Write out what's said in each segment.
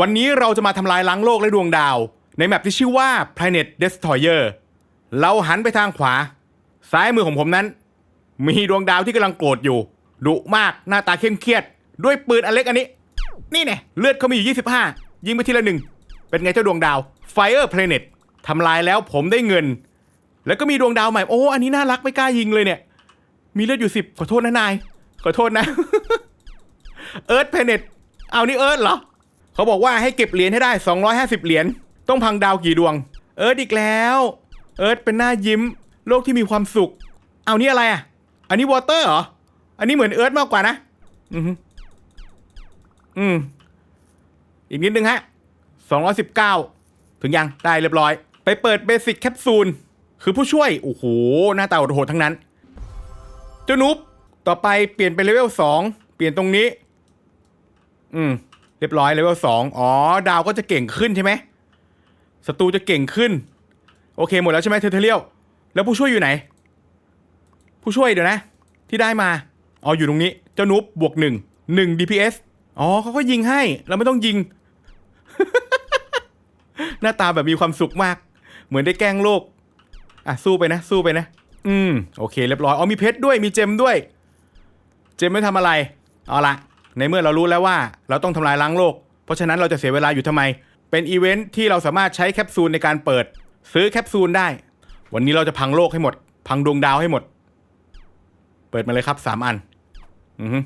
วันนี้เราจะมาทำลายล้างโลกและดวงดาว ในแมปที่ชื่อว่า Planet Destroyer เราหันไปทางขวา ซ้ายมือของผมนั้น มีดวงดาวที่กำลังโกรธอยู่ดุมากหน้าตาเข้มเครียด ด้วยปืนอันเล็กอันนี้ นี่เนี่ยเลือดเขามีอยู่ 25 ยิงไปทีละหนึ่ง เป็นไงเจ้าดวงดาว Fire Planet ทำลายแล้วผมได้เงิน แล้วก็มีดวงดาวใหม่ โอ้ อันนี้น่ารักไม่กล้ายิงเลยเนี่ย มีเลือดอยู่สิบขอโทษนะนาย ขอโทษนะ เอิร์ธเพเนตเอานี่เอิร์ธเหรอ เขาบอกว่าให้เก็บเหรียญให้ได้ 250 เหรียญต้องพังดาวกี่ดวง เอิร์ธอีกแล้ว เอิร์ธเป็นหน้ายิ้ม โลกที่มีความสุข เอานี่อะไรอะ อันนี้วอเตอร์เหรอ อันนี้เหมือนเอิร์ธมากกว่านะ อืออืม อีกนิดนึงฮะ 219 ถึงยัง ได้เรียบร้อย ไปเปิดเบสิ c แคปซูล คือผู้ช่วย โอ้โห หน้าตาโหดๆทั้งนั้น เจ้านุ๊บต่อไปเปลี่ยนเป็นเลเวลสองเปลี่ยนตรงนี้ อืม เรียบร้อยเลเวลสองอ๋อ ดาวก็จะเก่งขึ้นใช่ไหมศัตรูจะเก่งขึ้น โอเคหมดแล้วใช่ไหมเทอร์เทเรียลแล้วผู้ช่วยอยู่ไหน ผู้ช่วยเดี๋ยวนะ ที่ได้มาอ๋ออยู่ตรงนี้ เจ้านุ๊บบวกหนึ่งหนึ่ง DPS อ๋อเขาก็ยิงให้ เราไม่ต้องยิง หน้าตาแบบมีความสุขมาก เหมือนได้แกล้งโลก อะ สู้ไปนะ สู้ไปนะ อืม โอเค เรียบร้อย อ๋อมีเพชรด้วยมีเจมด้วย เจมไม่ทำอะไร เอาละ ในเมื่อเรารู้แล้วว่าเราต้องทำลายล้างโลก เพราะฉะนั้นเราจะเสียเวลาอยู่ทำไม เป็นอีเวนท์ที่เราสามารถใช้แคปซูลในการเปิด ซื้อแคปซูลได้ วันนี้เราจะพังโลกให้หมด พังดวงดาวให้หมด เปิดมาเลยครับสามอัน อือ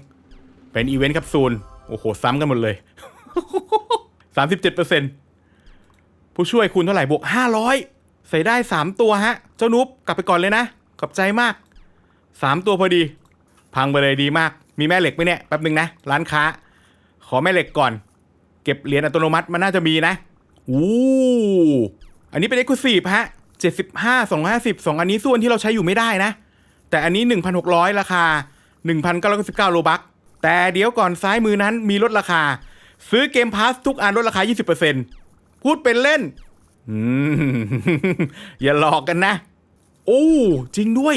เป็นอีเวนต์แคปซูล โอ้โห ซ้ำกันหมดเลยสามสิบเจ็ดเปอร์เซ็นผู้ช่วยคุณเท่าไหร่บวกห้าร้อยใส่ได้สามตัวฮะ เจ้านุ๊บกลับไปก่อนเลยนะ ขอบใจมากสามตัวพอดี พังไปเลยดีมาก มีแม่เหล็กไหมเนี่ยแป๊บหนึ่งนะ ร้านค้า ขอแม่เหล็กก่อน เก็บเหรียญอัตโนมัติมันน่าจะมีนะอู้อันนี้เป็นเอ็กซ์คลูซีฟฮะเจ็ดสิบห้าสองห้าสิบสองอันนี้ส่วนที่เราใช้อยู่ไม่ได้นะ แต่อันนี้หนึ่งพันหกร้อยราคาหนึ่งพันเก้าร้อยสิบเก้าโลบักแต่เดี๋ยวก่อนซ้ายมือนั้นมีลดราคา ซื้อเกมพาสทุกอันลดราคา 20%พูดเป็นเล่นอืมอย่าหลอกกันนะ โอ้ จริงด้วย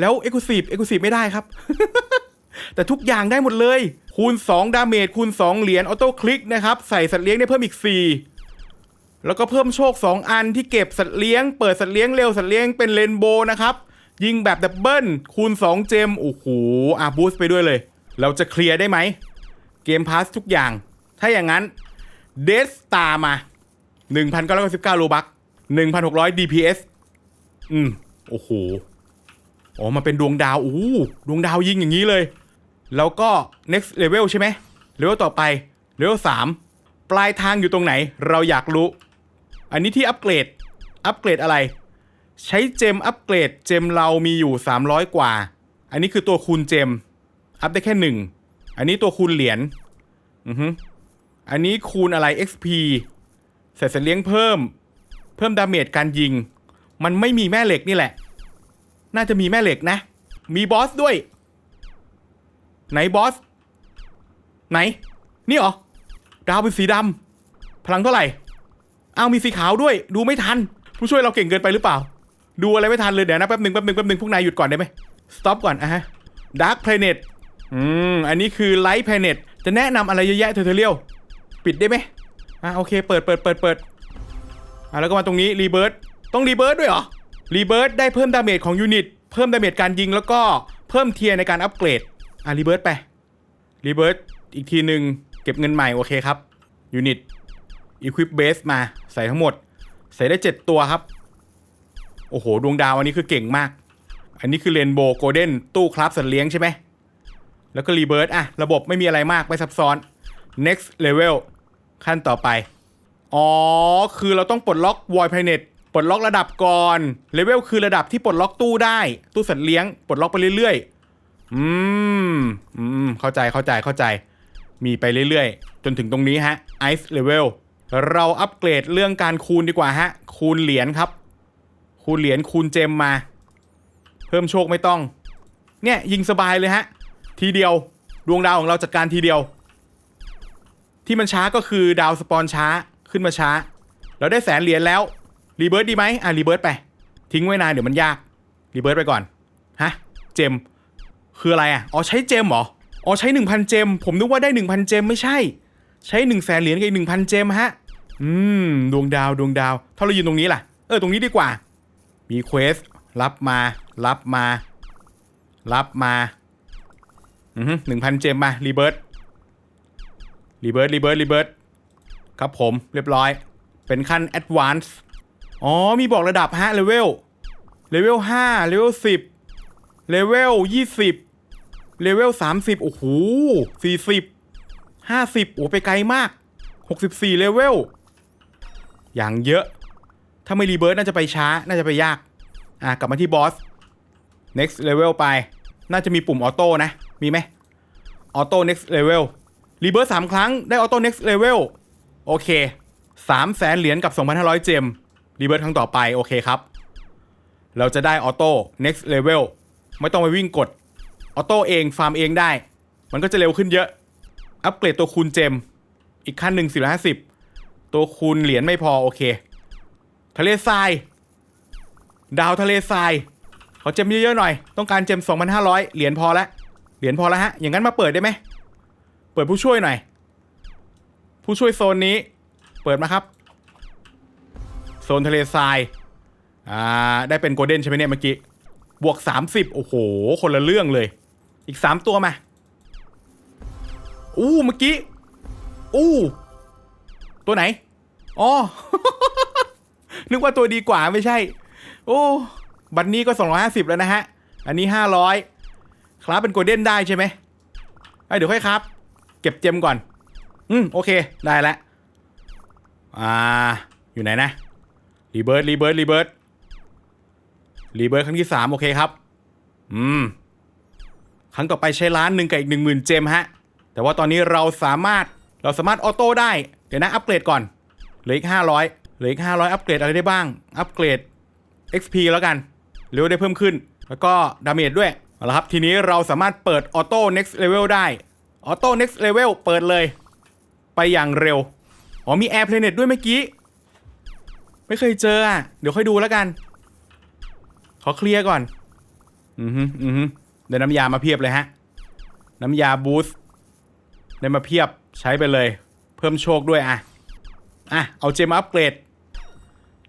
แล้ว Exclusive Exclusive ไม่ได้ครับ แต่ทุกอย่างได้หมดเลย คูณ 2 ดาเมจคูณ 2 เหรียญออโต้คลิกนะครับ ใส่สัตว์เลี้ยงได้เพิ่มอีก 4 แล้วก็เพิ่มโชค 2 อันที่เก็บสัตว์เลี้ยง เปิดสัตว์เลี้ยงเร็วสัตว์เลี้ยงเป็นเรนโบว์นะครับ ยิงแบบดับเบิลคูณ 2 เจมโอ้โหอะบูสต์ไปด้วยเลย เราจะเคลียร์ได้ไหมเกมพาสทุกอย่าง ถ้าอย่างนั้นเดสตามา1,999โลบัก1,600 DPS อืม โอ้โห อ๋อมาเป็นดวงดาว อู้ ดวงดาวยิงอย่างนี้เลย แล้วก็ next level ใช่ไหมเลเวลต่อไปเลเวล3ปลายทางอยู่ตรงไหน เราอยากรู้ อันนี้ที่อัปเกรด อัปเกรดอะไร ใช้เจมอัปเกรด เจมเรามีอยู่ 300 กว่า อันนี้คือตัวคูณเจม อัพได้แค่หนึ่ง อันนี้ตัวคูณเหรียญ อือฮึอันนี้คูณอะไร XP ใส่เสเลี้ยงเพิ่ม เพิ่มดาเมจการยิง มันไม่มีแม่เหล็กนี่แหละ น่าจะมีแม่เหล็กนะ มีบอสด้วย ไหนบอส ไหน นี่เหรอ ดาวเป็นสีดำพลังเท่าไหร่ เอ้ามีสีขาวด้วย ดูไม่ทัน ผู้ช่วยเราเก่งเกินไปหรือเปล่า ดูอะไรไม่ทันเลยเดี๋ยวนะแป๊บหนึ่งแป๊บหนึ่งแป๊บหนึ่งพวกนายหยุดก่อนได้ไหม stop ก่อนอะฮะ Dark Planet อืม อันนี้คือ Light Planet จะแนะนำอะไรเยอะแยะเทอร์เทเรียลปิดได้ไหมอะโอเค เปิดเปิดเปิดเปิดอะแล้วก็มาตรงนี้รีเบิร์ตต้องรีเบิร์ตด้วยเหรอรีเบิร์ตได้เพิ่มดาเมจของยูนิตเพิ่มดาเมจการยิงแล้วก็เพิ่มเทียร์ในการอัปเกรด อะรีเบิร์ตไปรีเบิร์ตอีกทีหนึ่งเก็บเงินใหม่โอเคครับยูนิต Equip Base มาใส่ทั้งหมด ใส่ได้ 7 ตัวครับ โอ้โห ดวงดาวอันนี้คือเก่งมาก อันนี้คือเรนโบว์โกลเด้นตู้คราฟสัตว์เลี้ยงใช่ไหม แล้วก็รีเบิร์ตอะระบบไม่มีอะไรมาก ไม่ซับซ้อน next level ขั้นต่อไป อ๋อ คือเราต้องปลดล็อก Void Planet ปลดล็อกระดับก่อนเลเวลคือระดับที่ปลดล็อกตู้ได้ ตู้สัตว์เลี้ยง ปลดล็อกไปเรื่อยๆ อืมอืมเข้าใจเข้าใจเข้าใจ มีไปเรื่อยๆ จนถึงตรงนี้ฮะ Ice Level เราอัปเกรดเรื่องการคูณดีกว่าฮะ คูณเหรียญครับ คูณเหรียญคูณเจมมา เพิ่มโชคไม่ต้อง เนี่ยยิงสบายเลยฮะ ทีเดียวดวงดาวของเราจัดการทีเดียว ที่มันช้าก็คือดาวสปอนช้าขึ้นมาช้า เราได้แสนเหรียญแล้วรีเบิร์ดดีไหมอะรีเบิร์ดไป ทิ้งไว้นานเดี๋ยวมันยากรีเบิร์ดไปก่อนฮะเจม คืออะไรอะ อ๋อใช้เจมเหรอ อ๋อใช้ 1,000 เจม ผมนึกว่าได้ 1,000 เจมไม่ใช่ ใช้1นึ่งแสนเหรียญกับอีกหนึ่งพันเจมฮะ อืม ดวงดาวดวงดาว ถ้าเรายืนตรงนี้ล่ะ เออตรงนี้ดีกว่า มีเควส รับมา รับมา รับมา อือหนึ่งพันเจมมารีเบิร์ตรีเบิร์ตรีเบิร์ตรีเบิร์ตครับผมเรียบร้อย เป็นขั้นแอดวานซ์อ๋อ มีบอกระดับฮะเลเวลเลเวลห้าเลเวลสิบเลเวลยี่สิบ เลเวลสามสิบโอ้โหสี่สิบห้าสิบโอ้ไปไกลมากหกสิบสี่เลเวล อย่างเยอะ ถ้าไม่รีเบิร์ตน่าจะไปช้า น่าจะไปยาก อะ กลับมาที่บอส next level ไป น่าจะมีปุ่มออโต้นะ มีไหมออโต้ next level รีเบิร์ตสามครั้ง ได้ออโต้ next level โอเคสามแสนเหรียญกับ 2,500 เจม รีเบิร์ตครั้งต่อไป โอเคครับ เราจะได้ออโต้ next level ไม่ต้องไปวิ่งกด ออโต้เองฟาร์มเองได้ มันก็จะเร็วขึ้นเยอะ อัปเกรดตัวคูณเจม อีกขั้นหนึ่ง450ตัวคูณเหรียญไม่พอโอเค ทะเลทราย ดาวทะเลทรายขอเจมเยอะๆหน่อย ต้องการเจม2,500เหรียญพอล้วเหรียญพอแล้วฮะ อย่างนั้นมาเปิดได้ไหม เปิดผู้ช่วยหน่อย ผู้ช่วยโซนนี้ เปิดมาครับ โซนทะเลทราย อ่า ได้เป็นโกลเด้นใช่ไหมเนี่ยเมื่อกี้ บวก 30 โอ้โห คนละเรื่องเลย อีก3ตัวมา อู้เมื่อกี้ อู้ ตัวไหน อ๋อ นึกว่าตัวดีกว่าไม่ใช่ โอ้ บัตรนี้ก็250แล้วนะฮะ อันนี้500ครับเป็นโกลเด้นได้ใช่ไหมเอ้เดี๋ยวค่อยครับ เก็บเจมก่อน อืม โอเค ได้แล้วอ่า อยู่ไหนนะ รีเบิร์ดรีเบิร์ดรีเบิร์ดรีเบิร์ดครั้งที่สามโอเคครับ อืม ครั้งต่อไปใช้ล้านหนึ่งกับอีกหนึ่งหมื่นเจมฮะ แต่ว่าตอนนี้เราสามารถเราสามารถออโต้ได้ เดี๋ยวนะอัปเกรดก่อนเหลืออีกห้าร้อยเหลืออีกห้าร้อยอัปเกรดอะไรได้บ้าง อัปเกรด XP แล้วกันเร็วได้เพิ่มขึ้น แล้วก็ดาเมจด้วยเอาละครับ ทีนี้เราสามารถเปิดออโต้ next level ได้ออโต้ next level เปิดเลย ไปอย่างเร็ว อ๋อมี Air Planet ด้วยเมื่อกี้ ไม่เคยเจออะ เดี๋ยวค่อยดูแล้วกัน ขอเคลียร์ก่อน อือฮึอือฮึ เดี๋ยวน้ำยามาเพียบเลยฮะ น้ำยาบูสต์ได้มาเพียบใช้ไปเลย เพิ่มโชคด้วยอะ อะ เอาเจมอัปเกรด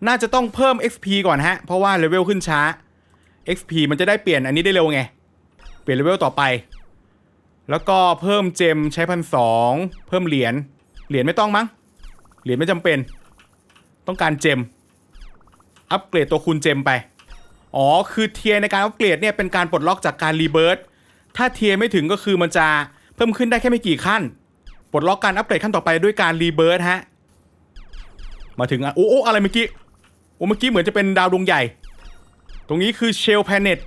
น่าจะต้องเพิ่ม XP ก่อนฮะ เพราะว่าเลเวลขึ้นช้า XP มันจะได้เปลี่ยนอันนี้ได้เร็วไง เปลี่ยนเลเวลต่อไป แล้วก็เพิ่มเจมใช้พันสองเพิ่มเหรียญ เหรียญไม่ต้องมั้ง เหรียญไม่จำเป็น ต้องการเจม อัปเกรดตัวคูณเจมไป อ๋อ คือเทียในการอัปเกรดเนี่ยเป็นการปลดล็อกจากการรีเบิร์ตถ้าเทียไม่ถึงก็คือมันจะเพิ่มขึ้นได้แค่ไม่กี่ขั้น ปลดล็อกการอัปเกรดขั้นต่อไปด้วยการรีเบิร์ตฮะ มาถึงอะโอ้โอ้อะไรเมื่อกี้ โอ้เมื่อกี้เหมือนจะเป็นดาวดวงใหญ่ ตรงนี้คือเชลแพเน็ต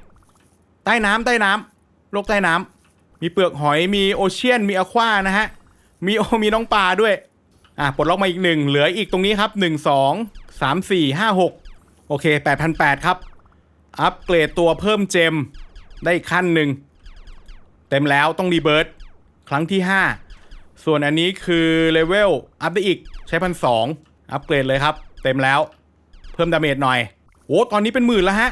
ใต้น้ำใต้น้ำโลกใต้น้ำมีเปลือกหอย มีโอเชียน มีอะควานะฮะ มีโอมีน้องปลาด้วย อะปลดล็อกมาอีกหนึ่ง เหลืออีกตรงนี้ครับหนึ่งสองสามสี่ห้าหกโอเคแปดพันแปดครับ อัปเกรดตัวเพิ่มเจมได้ขั้นหนึ่ง เต็มแล้วต้องรีเบิร์ตครั้งที่ 5 ส่วนอันนี้คือเลเวลอัพได้อีกใช้พันสองอัปเกรดเลยครับ เต็มแล้ว เพิ่มดาเมจหน่อยโอ้ตอนนี้เป็นหมื่นแล้วฮะ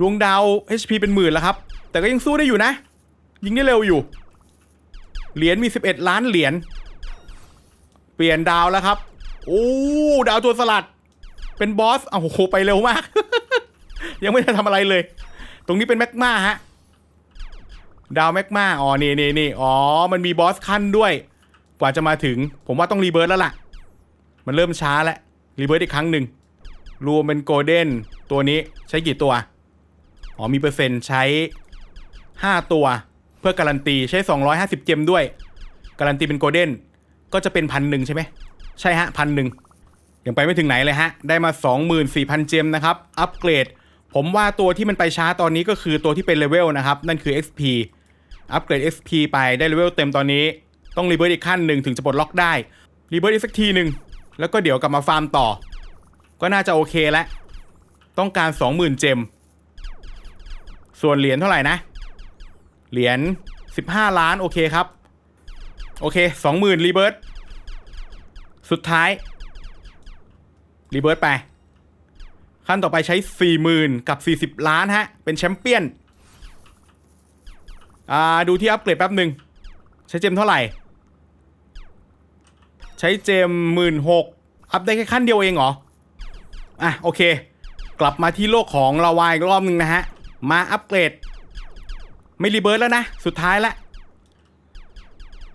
ดวงดาว HP เป็นหมื่นแล้วครับ แต่ก็ยังสู้ได้อยู่นะ ยิงได้เร็วอยู่ เหรียญมี 11 ล้านเหรียญ เปลี่ยนดาวแล้วครับ โอ้ ดาวตัวสลัด เป็นบอสอ้าโห ไปเร็วมาก ยังไม่ได้ทำอะไรเลย ตรงนี้เป็นแมกมาฮะ ดาวแมกมาอ๋อนี่นี่นี่อ๋อ มันมีบอสขั้นด้วย กว่าจะมาถึง ผมว่าต้องรีเบิร์ตแล้วล่ะ มันเริ่มช้าแล้วรีเบิร์ตอีกครั้งหนึ่งรวมเป็นโกลเด้นตัวนี้ใช้กี่ตัว อ๋อมีเปอร์เซ็นต์ใช้ 5 ตัว เพื่อการันตีใช้ 250 เจมด้วย การันตีเป็นโกลเด้นก็จะเป็นพันหนึ่งใช่ไหมใช่ฮะพันหนึ่งยังไปไม่ถึงไหนเลยฮะ ได้มา 24,000 เจมนะครับ อัปเกรด ผมว่าตัวที่มันไปช้าตอนนี้ก็คือตัวที่เป็นเลเวลนะครับ นั่นคือ XP อัปเกรด XP ไปได้เลเวลเต็มตอนนี้ ต้องรีเบิร์ตอีกขั้นหนึ่งถึงจะปลดล็อกได้รีเบิร์ตอีกสักทีหนึ่งแล้วก็เดี๋ยวกลับมาฟาร์มต่อ ก็น่าจะโอเคแล้ว ต้องการ 20,000 เจม ส่วนเหรียญเท่าไหร่นะ เหรียญ 15 ล้านโอเคครับ โอเค 20,000รีเบิร์ตสุดท้ายรีเบิร์ตไป ขั้นต่อไปใช้ 40,000 กับ 40 ล้านฮะ เป็นแชมเปี้ยน อ่า ดูที่อัปเกรดแป๊บหนึ่ง ใช้เจมเท่าไหร่ ใช้เจมหมื่นหกอัพได้แค่ขั้นเดียวเองเหรอ อะ โอเค กลับมาที่โลกของลาวายอีกรอบหนึ่งนะฮะ มาอัปเกรด ไม่รีเบิร์ตแล้วนะ สุดท้ายละ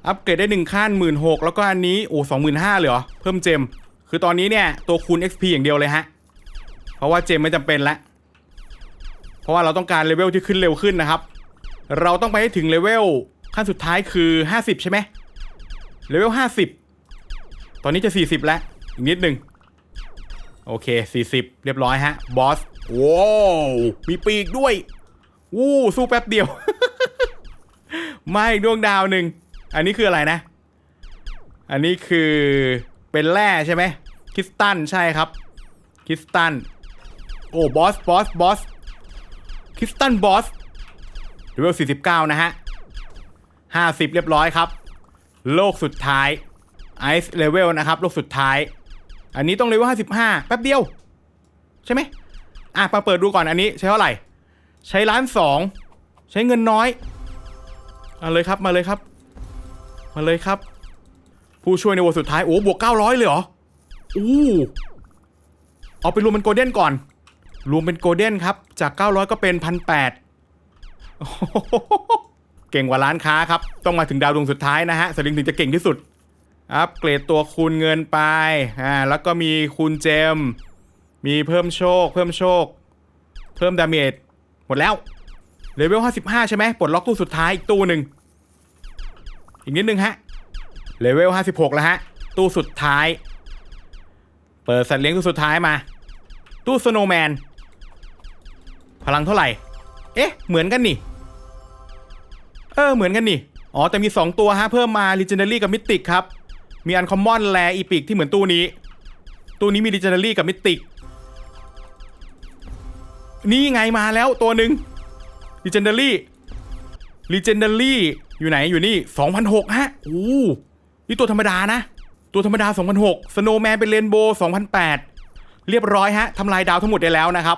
อัปเกรดได้หนึ่งขั้นหมื่นหกแล้วก็อันนี้ โอ้สองหมื่นห้าเลยเหรอ เพิ่มเจม คือตอนนี้เนี่ย ตัวคูณ XP อย่างเดียวเลยฮะ เพราะว่าเจมไม่จำเป็นแล้วเพราะว่าเราต้องการเลเวลที่ขึ้นเร็วขึ้นนะครับ เราต้องไปให้ถึงเลเวลขั้นสุดท้ายคือ 50 ใช่ไหมเลเวล 50 ตอนนี้จะ 40 แล้ว อีกนิดหนึ่งโอเค 40 เรียบร้อยฮะ บอสว้าวมีปีกด้วย วู้สู้แป๊บเดียว ไม่ดวงดาวหนึ่ง อันนี้คืออะไรนะ อันนี้คือเป็นแร่ใช่ไหมคริสตันใช่ครับ คริสตัน โอ้บอสบอสบอสคริสตันบอสเลเวล49 นะฮะ 50 เรียบร้อยครับ โลกสุดท้ายไอซ์เลเวลนะครับ โลกสุดท้าย อันนี้ต้องเลเวล55 แป๊บเดียว ใช่ไหมอะมาเปิดดูก่อนอันนี้ใช้เท่าไหร่ ใช้ล้านสองใช้เงินน้อยมาเลยครับมาเลยครับ มาเลยครับ ผู้ช่วยในวันสุดท้าย โอ้บวก 900 เลยเหรออู้เอาไปรวมเป็นโกลเด้นก่อน รวมเป็นโกลเด้นครับ จาก 900 ก็เป็นพันแเก่งกว่าร้านค้าครับ ต้องมาถึงดาวดวงสุดท้ายนะฮะสลิงถึงจะเก่งที่สุด อัปเกรดตัวคูณเงินไปอ่าแล้วก็มีคูณเจม มีเพิ่มโชค เพิ่มโชค เพิ่มดาเมจหมดแล้วเลเวล55 ใช่ไหมปลดล็อกตู้สุดท้ายอีกตู้หนึ่งอีกนิดนึงฮะเลเวล56 แล้วฮะ ตู้สุดท้าย เปิดสัตว์เลี้ยงตู้สุดท้ายมา ตู้สโนว์แมน พลังเท่าไหร่ เอ๊ะ เหมือนกันนี่ เออ เหมือนกันนี่ อ๋อ แต่มี 2 ตัวฮะ เพิ่มมา Legendary กับ Mythic ครับ มีอันคอมมอนแลอีพิกที่เหมือนตู้นี้ ตู้นี้มี Legendary กับ Mythic นี่ไงมาแล้วตัวหนึ่ง Legendary Legendary อยู่ไหนอยู่นี่2,006ฮะโอ้นี่ตัวธรรมดานะ ตัวธรรมดา2,006 Snowman เป็นเรนโบว์2,008 เรียบร้อยฮะทำลายดาวทั้งหมดได้แล้วนะครับ